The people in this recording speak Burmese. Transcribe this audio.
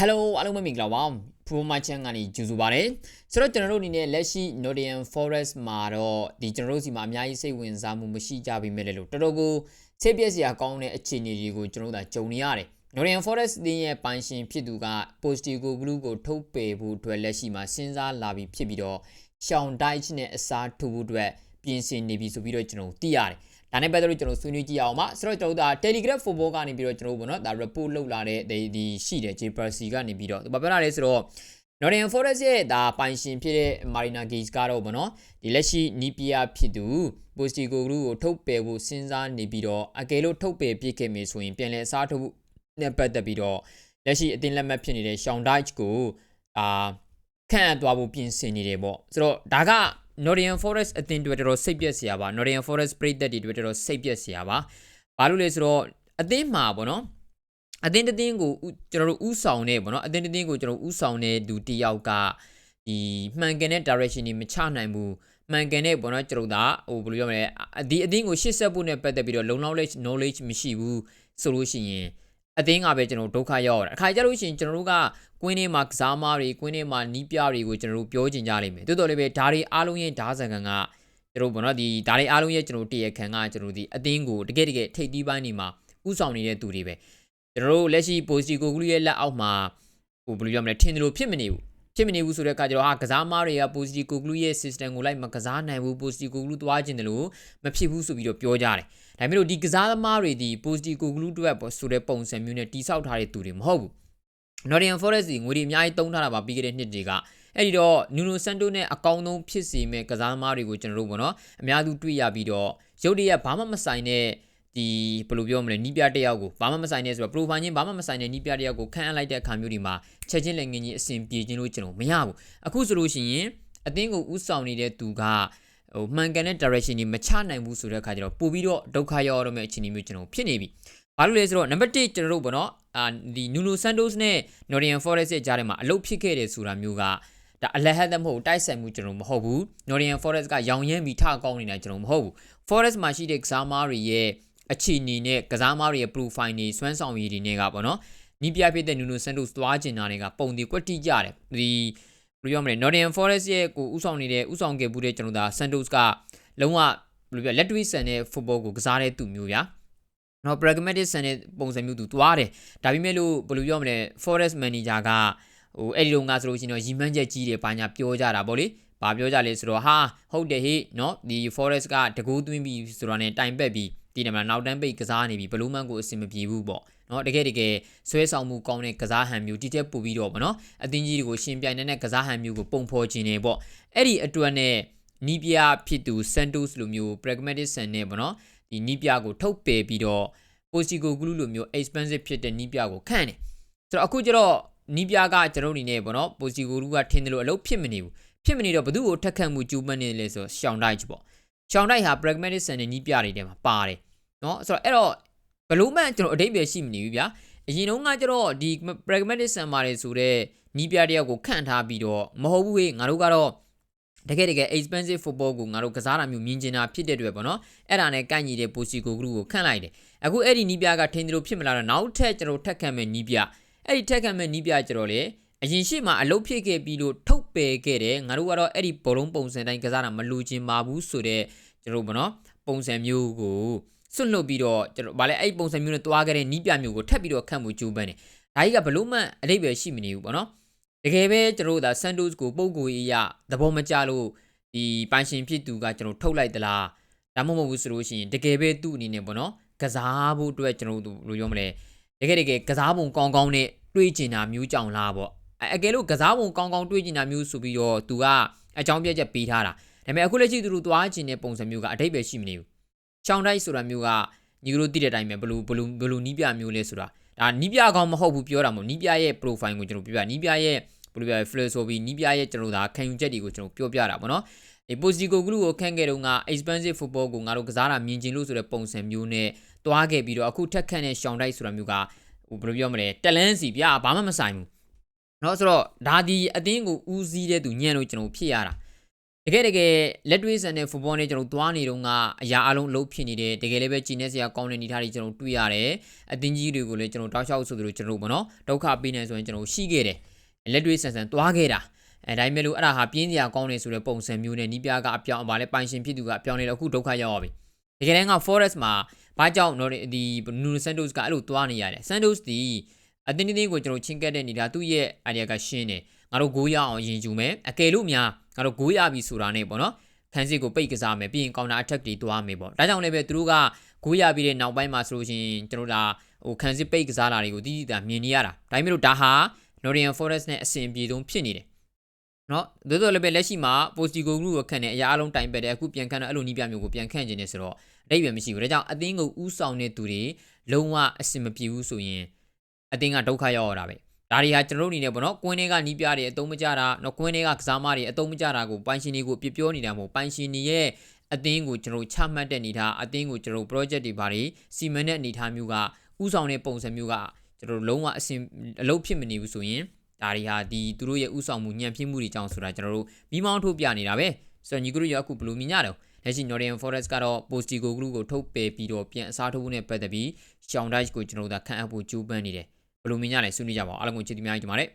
Hello အားလုံးပဲမင်္ဂလာပါ Pro My Channel ကနေကြိုဆိုပါရစေဆိုတော့ကျွန်တော်တို့အနေနဲ့လက်ရှိ Nottingham Forest မှာတော့ဒီကျွန်တော်တို့စီမှာအများကြီးစိတ်ဝင်စားမှုမရှိကြပြီမဲ့လေလို့တော်တော်ကိုစိတ်ပြည့်စရာကောင်းတဲ့အခြေအနေတွေကိုကျွန်တော်တို့ဒါကြုံနေရတယ် Nottingham Forest တင်းရဲ့ပိုင်ရှင်ဖြစ်သူက Postecoglou ကိုထုတ်ပယ်ဖို့အတွက်လက်ရှိမှာစဉ်းစားလာပြီးဖြစ်ပြီးတော့ရှောင်းတိုက်ချနဲ့အစားထိုးဖို့အတွက်ပြင်ဆင်နေပြီဆိုပြီးတော့ကျွန်တော်သိရတယ် ဒါနဲ့ပတ်သက်လို့ကျွန်တော်ဆွေးနွေးကြည့်အောင်ပါဆိုတော့ကျွန်တော်တို့ဒါ Telegram Football ကနေပြီးတော့ကျွန်တော်တို့ဘောနော်ဒါ report လုပ်လာတဲ့ဒီဒီရှိတယ် J Percy ကနေပြီးတော့ဘာပြောတာလဲဆိုတော့ Nottingham Forest ရဲ့ဒါပိုင်ရှင်ဖြစ်တဲ့ Marina Gage ကတော့ဗောနော်ဒီလက်ရှိနီးပီယာဖြစ်သူ Postecoglou ကိုထုတ်ပယ်ဖို့စဉ်းစားနေပြီးတော့အကယ်လို့ထုတ်ပယ်ပြစ်ခဲ့မယ်ဆိုရင်ပြန်လည်အစားထိုးနဲ့ပတ်သက်ပြီးတော့လက်ရှိအတင်းလက်မှတ်ဖြစ်နေတဲ့ Sean Dyche ကိုအာခန့်အပ်သွားဖို့ပြင်ဆင်နေတယ်ပေါ့ဆိုတော့ဒါက Nottingham Forest အသင်းတွေတော်တော်စိတ်ပြက်စရာပါ Nottingham Forest ပရိသတ်တွေတော်တော်စိတ်ပြက်စရာပါဘာလို့လဲဆိုတော့အသင်းမှာပေါ့နော်အသင်းတစ်သင်းကိုကျွန်တော်တို့ဥဆောင်နေပေါ့နော်အသင်းတစ်သင်းကိုကျွန်တော်ဥဆောင်နေသူတယောက်ကဒီမှန်ကန်တဲ့ direction တွေမချနိုင်ဘူးမှန်ကန်တဲ့ပေါ့နော်ကျွန်တော်တို့ဟိုဘယ်လိုပြောမလဲဒီအသင်းကိုရှေ့ဆက်ဖို့နဲ့ပတ်သက်ပြီးတော့လုံလောက်တဲ့ knowledge မရှိဘူးဆိုလို့ရှိရင် အသင်းကပဲကျွန်တော်ဒုက္ခရောက်ရတာအခါကြလို့ရှိရင်ကျွန်တော်တို့ကကွင်းထဲမှာကစားမားတွေကွင်းထဲမှာနီးပြတွေကိုကျွန်တော်တို့ပြောချင်ကြလိမ့်မယ်တိုးတော်လည်းပဲဓာရီအားလုံးရဲ့ဓာဆန်ကန်ကကျွန်တော်ဘောနော်ဒီဓာရီအားလုံးရဲ့ကျွန်တော်တရခံကကျွန်တော်ဒီအသင်းကိုတကယ်တကယ်ထိပ်တီးပိုင်းနေမှာဥဆောင်နေတဲ့သူတွေပဲကျွန်တော်တို့လက်ရှိပိုစီကိုဂလူရဲ့လက်အောက်မှာဟိုဘယ်လိုပြောမလဲထင်တယ်လို့ဖြစ်မနေဘူး ဖြစ်မနေဘူးဆိုတဲ့အခါကျတော့ဟာကစားမားတွေကပိုစီကိုဂလူရဲ့ system ကိုလိုက်မကစားနိုင်ဘူးပိုစီကိုဂလူသွားခြင်းတယ်လို့မဖြစ်ဘူးဆိုပြီးတော့ပြောကြတယ်ဒါပေမဲ့လို့ဒီကစားသမားတွေဒီပိုစီကိုဂလူအတွက်ဆိုတဲ့ပုံစံမျိုးနဲ့တိဆောက်ထားတဲ့သူတွေမဟုတ်ဘူး Nottingham Forest ငွေတွေအများကြီးတုံးထားတာပါပြီးခဲ့တဲ့နှစ်တွေကအဲ့ဒီတော့ Nuno Santos နဲ့အကောင်းဆုံးဖြစ်စေမဲ့ကစားသမားတွေကိုကျွန်တော်တို့ပေါ့နော်အများသူတွေ့ရပြီးတော့ရုပ်တရက်ဘာမှမဆိုင်တဲ့ ဒီဘယ်လိုပြောမလဲနီးပြတယောက်ကိုဘာမှမဆိုင်နေဆိုတော့ profile ချင်းဘာမှမဆိုင်တဲ့နီးပြတယောက်ကိုခန့်အပ်လိုက်တဲ့အခါမျိုးဒီမှာချက်ချင်းလည်းငင်းကြီးအဆင်ပြေခြင်းလို့ကျွန်တော်မရဘူးအခုဆိုလို့ရှိရင်အသင်းကိုဥဆောင်နေတဲ့သူကဟိုမှန်ကန်တဲ့ direction ကြီးမချနိုင်ဘူးဆိုတဲ့အခါကျတော့ပို့ပြီးတော့ဒုက္ခရောက်ရမယ့်အခြေအနေမျိုးကျွန်တော်ဖြစ်နေပြီဘာလို့လဲဆိုတော့ number 1ကျွန်တော်တို့ပေါ့နော်အာဒီ Nuno Santos နဲ့ Nottingham Forest ရဲ့ကြားထဲမှာအလုပ်ဖြစ်ခဲ့တယ်ဆိုတာမျိုးကဒါအလဟတ်သက်မဟုတ်တိုက်ဆိုင်မှုကျွန်တော်မဟုတ်ဘူး Nottingham Forest ကရောင်ရမ်းပြီးထကောင်းနေတာကျွန်တော်မဟုတ်ဘူး Forest မှာရှိတဲ့ကစားသမားတွေရဲ့ အခြေအနေနဲ့ကစားသမားတွေရဲ့ profile တွေစွမ်းဆောင်ရည်တွေနဲ့ကပေါ့နော်နီးပြဖြစ်တဲ့ Nuno Santos သွားကျင်တာတွေကပုံတွေကွက်တိကြတယ်ဒီဘယ်လိုပြောမလဲ Nottingham Forest ရဲ့ကိုဥဆောင်နေတဲ့ဥဆောင်ခဲ့မှုတဲ့ကျွန်တော်ဒါ Santos ကလုံးဝဘယ်လိုပြောလက်တွေ့ဆန်တဲ့ football ကိုကစားတဲ့သူမျိုးဗျာနော် pragmatic ဆန်တဲ့ပုံစံမျိုးသူတွားတယ်ဒါပေမဲ့လို့ဘယ်လိုပြောမလဲ forest manager ကဟိုအဲ့ဒီတော့ငါဆိုလို့ရှိရင်တော့ရီမန်းချက်ကြီးတယ်ဘာညာပြောကြတာဗောလေဘာပြောကြလဲဆိုတော့ဟာဟုတ်တယ်ဟေ့နော်ဒီ forest ကတကူးသွင်းပြီးဆိုတော့ ਨੇ တိုင်ပက်ပြီး ဒီနမနောက်တန်းပိတ်ကစားနေပြီဘလူးမန်ကိုအဆင်မပြေဘူးပေါ့နော်တကယ်တကယ်ဆွဲဆောင်မှုကောင်းတဲ့ကစားဟန်မျိုးတိတက်ပူပြီးတော့ဗောနော်အသင်းကြီးတွေကိုရှင်ပြိုင်နေတဲ့ကစားဟန်မျိုးကိုပုံဖော်ခြင်းနေပေါ့အဲ့ဒီအတွက်နဲ့နီးပြဖြစ်သူ Santos လိုမျိုး pragmatic ဆန်နဲ့ဗောနော်ဒီနီးပြကိုထုတ်ပယ်ပြီးတော့ Postigo Glue လိုမျိုး expensive ဖြစ်တဲ့နီးပြကိုခန့်တယ်ဆိုတော့အခုကျတော့နီးပြကကျွန်တော်အနေနဲ့ပေါ့နော် Postigo Glue ကထင်တယ်လို့အလုပ်ဖြစ်မနေဘူးဖြစ်မနေတော့ဘသူ့ကိုထက်ခတ်မှုကျူးမနေလဲဆိုတော့ Sean Dyche ပေါ့ Sean Dyche ဟာ pragmatic ဆန်တဲ့နီးပြတွေထဲမှာပါတယ်နော်ဆိုတော့အဲ့တော့ဘလို့မှကျွန်တော်အတိတ်ပဲရှိမနေဘူးဗျာအရင်တုန်းကကျတော့ဒီ pragmatic ဆန်ပါတယ်ဆိုတော့နီးပြတယောက်ကိုခန့်ထားပြီးတော့မဟုတ်ဘူးဟေ့ငါတို့ကတော့တကယ်တကယ် expensive football ကိုငါတို့ကစားတာမျိုးမြင်ကျင်တာဖြစ်တဲ့အတွက်ပေါ့နော်အဲ့ဒါနဲ့ကန့်ညီတဲ့ Postigo Group ကိုခန့်လိုက်တယ်အခုအဲ့ဒီနီးပြကထင်းတယ်လို့ဖြစ်မလာတော့နောက်ထပ်ကျွန်တော်ထက်ခံမဲ့နီးပြအဲ့ဒီထက်ခံမဲ့နီးပြကျတော့လေ အရင်ရှိမှအလုပ်ဖြစ်ခဲ့ပြီးလို့ထုတ်ပယ်ခဲ့တယ်ငါတို့ကတော့အဲ့ဒီဘောလုံးပုံစံတိုင်းကစားတာမလူချင်ပါဘူးဆိုတော့ကျွန်တော်ပေါ့နော်ပုံစံမျိုးကိုစွန့်လွတ်ပြီးတော့ကျွန်တော်ဗာလဲအဲ့ပုံစံမျိုးနဲ့တွားခဲ့တဲ့နီးပြမျိုးကိုထပ်ပြီးတော့ခတ်မှုကြိုးပမ်းတယ်ဒါကြီးကဘလို့မှအတိတ်ပဲရှိမနေဘူးပေါ့နော်တကယ်ပဲကျွန်တော်တို့ဒါ Santos ကိုပုံကိုရေးရသဘောမကျလို့ဒီပိုင်ရှင်ဖြစ်သူကကျွန်တော်ထုတ်လိုက်သလားဒါမှမဟုတ်ဘူးဆိုလို့ရှိရင်တကယ်ပဲသူ့အနေနဲ့ပေါ့နော်ကစားဖို့အတွက်ကျွန်တော်တို့ဘယ်လိုပြောမလဲတကယ်တကယ်ကစားပုံကောင်းကောင်းနဲ့တွေးကျင်တာမျိုးကြောင့်လားပေါ့ အကယ်လို့ကစားပုံကောင်းကောင်းတွေးကျင်တာမျိုးဆိုပြီးတော့သူကအကြောင်းပြချက်ပေးထားတာဒါပေမဲ့အခုလက်ရှိသူတို့သွားကျင်တဲ့ပုံစံမျိုးကအတိတ်ပဲရှိမနေဘူးချောင်းတိုက်ဆိုတာမျိုးကညီတို့သိတဲ့အတိုင်းပဲဘလူးဘလူးဘလူးနီးပြမျိုးလဲဆိုတာဒါနီးပြကောင်းမဟုတ်ဘူးပြောတာမဟုတ်နီးပြရဲ့ profile ကိုကျွန်တော်ပြောပြနီးပြရဲ့ဘယ်လိုပြော philosophy နီးပြရဲ့ကျွန်တော်ဒါခံယူချက်တွေကိုကျွန်တော်ပြောပြတာပေါ့နော်ဒီ Postigo Group ကိုခန့်ခဲ့တော့က expensive football ကိုငါတို့ကစားတာမြင်ကျင်လို့ဆိုတဲ့ပုံစံမျိုးနဲ့တွားခဲ့ပြီးတော့အခုထက်ခန့်တဲ့ရှောင်းတိုက်ဆိုတာမျိုးကဟိုဘယ်လိုပြောမလဲတလန်းစီဗျာဘာမှမဆိုင်ဘူး เนาะဆိုတော့ဒါဒီအတင်းကိုဦးစီးတဲ့သူညံ့လို့ကျွန်တော်ဖြစ်ရတာ တကယ်တကယ်လက်တွေ့ဆန်တဲ့ဖူဘောနဲ့ကျွန်တော်သွားနေတော့ကအရာအလုံးအလုပ်ဖြစ်နေတယ်တကယ်လည်းပဲဂျင်းနေစရာကောင်းတဲ့နေသားတွေကျွန်တော်တွေ့ရတယ်အတင်းကြီးတွေကိုလည်းကျွန်တော်တောက်လျှောက်ဆိုသလိုကျွန်တော်ပေါ့နော်ဒုက္ခပေးနေဆိုရင်ကျွန်တော်ရှိခဲ့တယ်လက်တွေ့ဆန်ဆန်သွားခဲ့တာအဲဒါပေမဲ့လို့အဲ့ဒါဟာပြင်းစရာကောင်းနေဆိုတဲ့ပုံစံမျိုးနဲ့နီးပြားကအပြောင်းအပါလဲပိုင်ရှင်ဖြစ်သူကအပြောင်းနေတော့အခုဒုက္ခရောက်ရပြီတကယ်တမ်းက forest မှာဘာကြောင့်နော်ဒီနူဆန်တိုစ်ကအဲ့လိုသွားနေရတယ်ဆန်တိုစ်ဒီ အတင်းတင်းကိုကျွန်တော်ချင်းကက်တဲ့နေတာသူ့ရဲ့ idea ကရှင်းတယ်ငါတို့ဂိုးရအောင်ရင်ယူမယ်အကယ်လို့များငါတို့ဂိုးရပြီဆိုတာနဲ့ပေါ့နော်ခန်းစစ်ကိုပိတ်ကစားမယ်ပြီးရင် counter attack တွေတွားမယ်ပေါ့ဒါကြောင့်လည်းပဲသူတို့ကဂိုးရပြီးတဲ့နောက်ပိုင်းမှာဆိုလို့ရှိရင်ကျွန်တော်ဒါဟိုခန်းစစ်ပိတ်ကစားတာတွေကိုတီးတီးတာမြင်နေရတာဒါပေမဲ့လို့ဒါဟာ Nottingham Forest နဲ့အဆင်ပြေဆုံးဖြစ်နေတယ်နော်သို့တော်လည်းပဲလက်ရှိမှာ Postigo Group ကိုခန့်နေအရာအလုံးတိုင်ပက်တယ်အခုပြန်ခန့်တော့အဲ့လိုနီးပြမျိုးကိုပြန်ခန့်ခြင်းနေဆိုတော့အတိတ်ပဲမရှိဘူးဒါကြောင့်အသင်းကိုဥဆောင်တဲ့သူတွေလုံးဝအဆင်မပြေဘူးဆိုရင် အသင်းကဒုက္ခရောက်ရတာပဲဒါတွေဟာကျွန်တော်တို့အနေနဲ့ပေါ့နော်ကွင်းတွေကနီးပြတွေအတုံးမကြတာနော်ကွင်းတွေကကစားမတွေအတုံးမကြတာကိုပိုင်ရှင်တွေကိုပြပြောနေတာမဟုတ်ပိုင်ရှင်တွေရဲ့အသင်းကိုကျွန်တော်ချမှတ်တဲ့အနေထားအသင်းကိုကျွန်တော် project တွေဘာတွေစီမံတဲ့အနေထားမျိုးကဥဆောင်တဲ့ပုံစံမျိုးကကျွန်တော်လုံးဝအဆင်အလုပ်ဖြစ်မနေဘူးဆိုရင်ဒါတွေဟာဒီသူတို့ရဲ့ဥဆောင်မှုညံပြင်းမှုတွေကြောင့်ဆိုတာကျွန်တော်တို့မိမောင်းထုတ်ပြနေတာပဲဆိုတော့ညီကတို့ရအခုဘယ်လိုမြင်ကြလဲလက်ရှိ Nottingham Forest ကတော့ Postigo Group ကိုထုတ်ပယ်ပြီးတော့ပြန်အစားထိုးဖို့နဲ့ပတ်သက်ပြီး Sean Dyche ကိုကျွန်တော်တို့ကခန့်အပ်ဖို့ကြိုးပမ်းနေတယ် ဘယ်လိုမြင်ကြလဲဆွေးနွေးကြပါဦးအားလုံးကိုချစ်တီများကြပါမယ်